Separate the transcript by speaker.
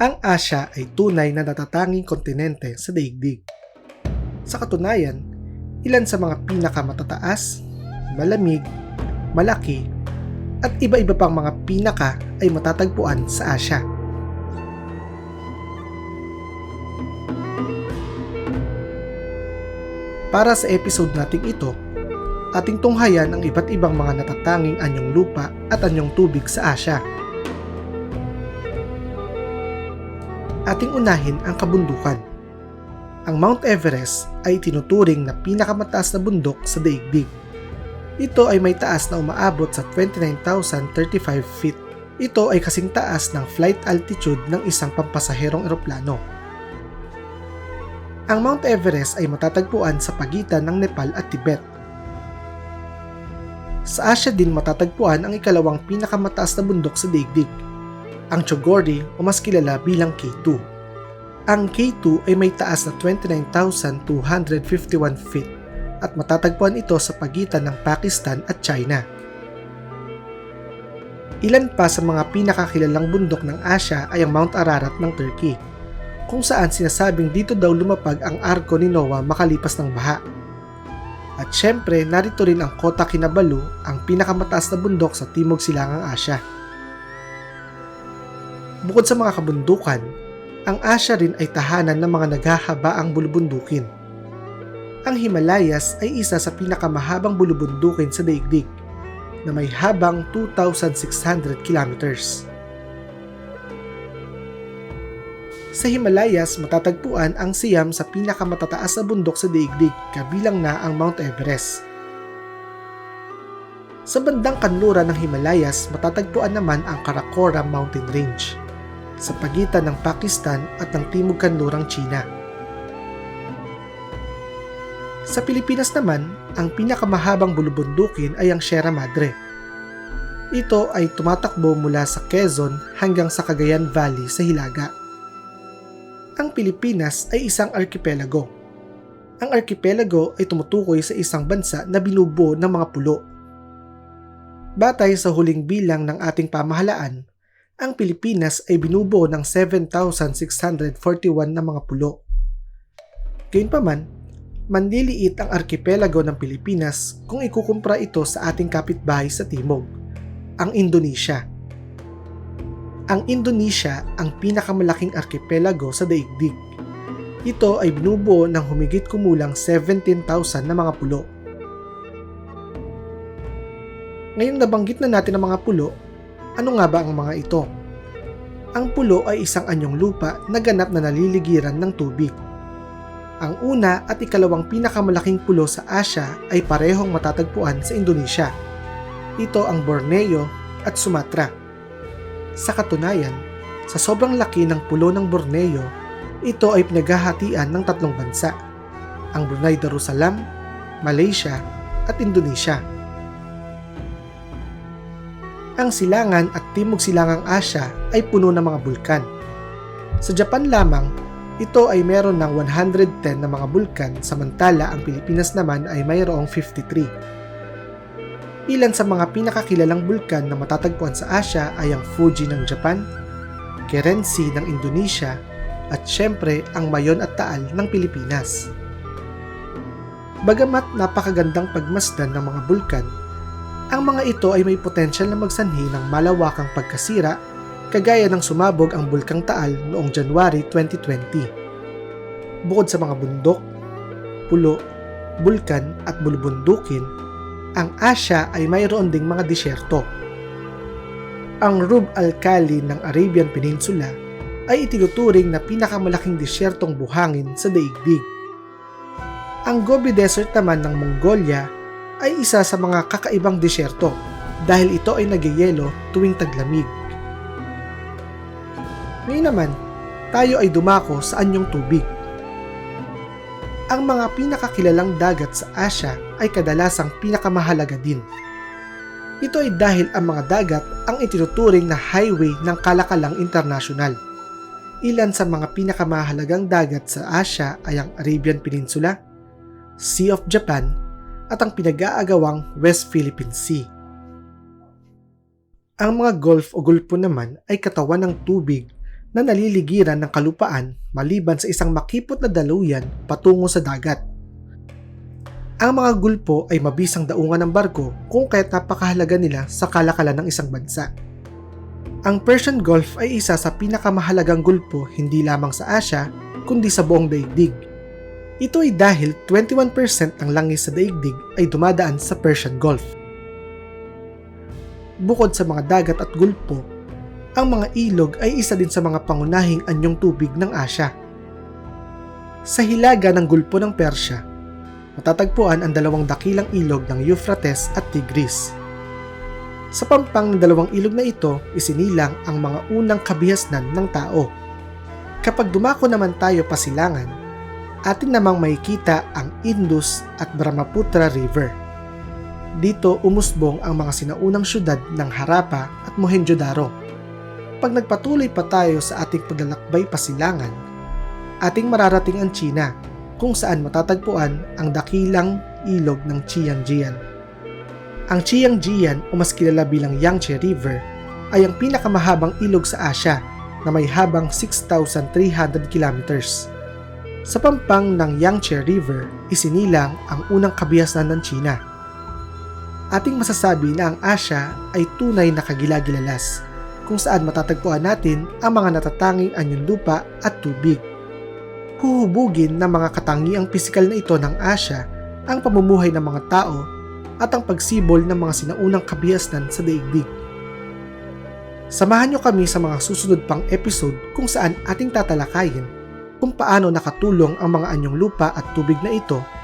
Speaker 1: Ang Asya ay tunay na natatanging kontinente sa daigdig. Sa katunayan, ilan sa mga pinakamatataas, malamig, malaki, at iba-iba pang mga pinaka ay matatagpuan sa Asya. Para sa episode nating ito, ating tunghayan ang iba't ibang mga natatanging anyong lupa at anyong tubig sa Asya. Ating unahin ang kabundukan. Ang Mount Everest ay tinuturing na pinakamataas na bundok sa daigdig. Ito ay may taas na umaabot sa 29,035 feet. Ito ay kasing taas ng flight altitude ng isang pampasaherong eroplano. Ang Mount Everest ay matatagpuan sa pagitan ng Nepal at Tibet. Sa Asya din matatagpuan ang ikalawang pinakamataas na bundok sa daigdig, ang Chogori o mas kilala bilang K2. Ang K2 ay may taas na 29,251 feet at matatagpuan ito sa pagitan ng Pakistan at China. Ilan pa sa mga pinakakilalang bundok ng Asya ay ang Mount Ararat ng Turkey, kung saan sinasabing dito daw lumapag ang arko ni Noah makalipas ng baha. At syempre, narito rin ang Kota Kinabalu, ang pinakamataas na bundok sa Timog Silangang Asya. Bukod sa mga kabundukan, ang Asya rin ay tahanan ng mga naghahabaang bulubundukin. Ang Himalayas ay isa sa pinakamahabang bulubundukin sa daigdig na may habang 2,600 kilometers. Sa Himalayas, matatagpuan ang siyam sa pinakamatataas na bundok sa daigdig kabilang na ang Mount Everest. Sa bandang kanluran ng Himalayas, matatagpuan naman ang Karakoram Mountain Range sa pagitan ng Pakistan at ng Timog Kanlurang China. Sa Pilipinas naman, ang pinakamahabang bulubundukin ay ang Sierra Madre. Ito ay tumatakbo mula sa Quezon hanggang sa Cagayan Valley sa Hilaga. Ang Pilipinas ay isang archipelago. Ang archipelago ay tumutukoy sa isang bansa na binubuo ng mga pulo. Batay sa huling bilang ng ating pamahalaan, ang Pilipinas ay binubuo ng 7,641 na mga pulo. Gayunpaman, manliliit ang archipelago ng Pilipinas kung ikukumpara ito sa ating kapitbahay sa timog, ang Indonesia. Ang Indonesia ang pinakamalaking archipelago sa daigdig. Ito ay binubuo ng humigit kumulang 17,000 na mga pulo. Ngayong nabanggit na natin ang mga pulo, ano nga ba ang mga ito? Ang pulo ay isang anyong lupa na ganap na naliligiran ng tubig. Ang una at ikalawang pinakamalaking pulo sa Asya ay parehong matatagpuan sa Indonesia. Ito ang Borneo at Sumatra. Sa katunayan, sa sobrang laki ng pulo ng Borneo, ito ay pinaghahatian ng tatlong bansa, ang Brunei Darussalam, Malaysia at Indonesia. Ang silangan at timog silangang Asya ay puno ng mga bulkan. Sa Japan lamang, ito ay meron ng 110 na mga bulkan samantala ang Pilipinas naman ay mayroong 53. Ilan sa mga pinakakilalang bulkan na matatagpuan sa Asya ay ang Fuji ng Japan, Kerinci ng Indonesia, at syempre ang Mayon at Taal ng Pilipinas. Bagamat napakagandang pagmasdan ng mga bulkan, ang mga ito ay may potensyal na magsanhi ng malawakang pagkasira kagaya ng sumabog ang Bulkang Taal noong January 2020. Bukod sa mga bundok, pulo, bulkan at bulubundukin, ang Asya ay mayroon ding mga disyerto. Ang Rub al-Khali ng Arabian Peninsula ay itinuturing na pinakamalaking disyertong buhangin sa daigdig. Ang Gobi Desert naman ng Mongolia ay isa sa mga kakaibang disyerto dahil ito ay nagyayelo tuwing taglamig. Ngayon naman, tayo ay dumako sa anyong tubig. Ang mga pinakakilalang dagat sa Asya ay kadalasang pinakamahalaga din. Ito ay dahil ang mga dagat ang itinuturing na highway ng kalakalang internasyonal. Ilan sa mga pinakamahalagang dagat sa Asya ay ang Arabian Peninsula, Sea of Japan, at ang pinag-aagawang West Philippine Sea. Ang mga gulf o gulpo naman ay katawan ng tubig na naliligiran ng kalupaan maliban sa isang makipot na daluyan patungo sa dagat. Ang mga gulpo ay mabisang daungan ng barko kung kaya't napakahalaga nila sa kalakalan ng isang bansa. Ang Persian Gulf ay isa sa pinakamahalagang gulpo hindi lamang sa Asia kundi sa buong daigdig. Ito ay dahil 21% ng langis sa daigdig ay dumadaan sa Persian Gulf. Bukod sa mga dagat at gulpo, ang mga ilog ay isa din sa mga pangunahing anyong tubig ng Asya. Sa hilaga ng gulpo ng Persya, matatagpuan ang dalawang dakilang ilog ng Euphrates at Tigris. Sa pampang ng dalawang ilog na ito, isinilang ang mga unang kabihasnan ng tao. Kapag dumako naman tayo pasilangan, atin namang makikita ang Indus at Brahmaputra River. Dito umusbong ang mga sinaunang syudad ng Harappa at Mohenjo-daro. Pag nagpatuloy pa tayo sa ating paglalakbay pasilangan, ating mararating ang China kung saan matatagpuan ang dakilang ilog ng Qianjian. Ang Qianjian o mas kilala bilang Yangtze River ay ang pinakamahabang ilog sa Asya na may habang 6,300 kilometers. Sa pampang ng Yangtze River, isinilang ang unang kabihasnan ng China. Ating masasabi na ang Asya ay tunay na kagilagilalas kung saan matatagpuan natin ang mga natatanging anyong lupa at tubig. Huhubugin ng mga katangiang pisikal na ito ng Asya ang pamumuhay ng mga tao at ang pagsibol ng mga sinaunang kabihasnan sa daigdig. Samahan niyo kami sa mga susunod pang episode kung saan ating tatalakayin kung paano nakatulong ang mga anyong lupa at tubig na ito